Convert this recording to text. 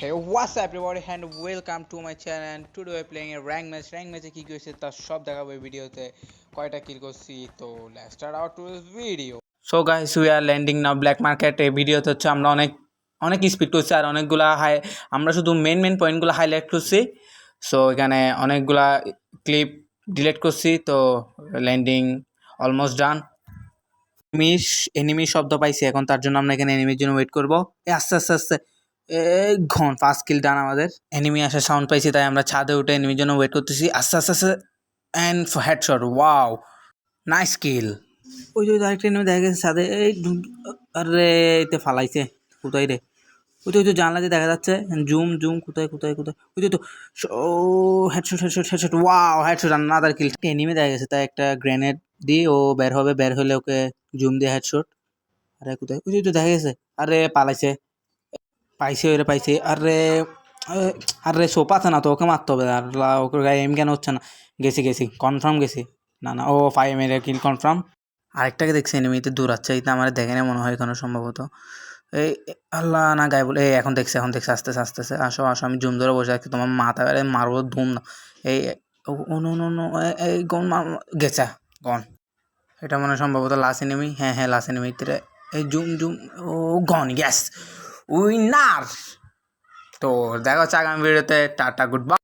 Hey, what's up everybody and welcome to my channel. And today we're playing a rank match. Rank match কি করেছে তার সব দেখাবো এই ভিডিওতে। কয়টা কিল করছি তো start out to this video so guys we are landing now black market এই ভিডিওতে হচ্ছে আমরা অনেক অনেক স্পিড করছি আর অনেকগুলা হাই আমরা শুধু মেন মেন পয়েন্টগুলো হাইলাইট করছি। সো এখানে অনেকগুলা ক্লিপ ডিলিট করছি তো ল্যান্ডিং অলমোস্ট ডান এনিমির এনিমি শব্দ পাইছি এখন তার জন্য আমরা এখানে এনিমির জন্য ওয়েট করব। এ আস্তে আস্তে আস্তে। ঘন ফার্স্ট কিল ডান আমাদের। এনিমি আসার সাউন্ড পাইছি তাই আমরা ছাদে উঠে এনিমির জন্য ওয়েট করতেছি। আস্তে আস্তে আস্তে and headshot wow nice kill ওই যে আরেকটা এনিমি দেখা গেছে ছাদে এই আরে এতে ফালাইছে কোথায় রে? ওই তো ওই তো জানলা দিয়ে দেখা যাচ্ছে জুম জুম কোথায় কোথায় কোথায় ওই তো, ও headshot headshot headshot wow headshot another kill enemy দেখা গেছে তাই একটা গ্রেনেড দিয়ে ও বের হবে বের হলে ওকে জুম দিয়ে হেডশট আরে কোথায়? ওই তো দেখা গেছে আরে পালাইছে। পাইছে ওরে পাইছে। আরে আরে সোপা আছে না তো ওকে মারতে হবে আর ওকে গায়ে এম কেন হচ্ছে না? গেছি গেছি। কনফার্ম গেছি। না না, ও ফাইভ এর কিল কনফার্ম আরেকটাকে দেখছি এনিমিতে দূর আছে এটা আমার দেখে না মনে হয় এখানে সম্ভবত। এই আল্লাহ, না, গায়ে বলে, এই, এখন দেখছে এখন দেখছে, আস্তে আস্তে আস্তে। আসো আসো, আমি জুম ধরে বসে আছি, তোমার মাথা বেড়ে মারবো, ধুম না। এই এই, গন গেছে, গন। এটা মনে সম্ভবত লাস্ট এনিমি হ্যাঁ হ্যাঁ লাস্ট এনিমিতে এই জুম জুম ও, গন গ্যাস উইনার তো দেখা হচ্ছে আগামী ভিডিওতে টাটা গুড বাই।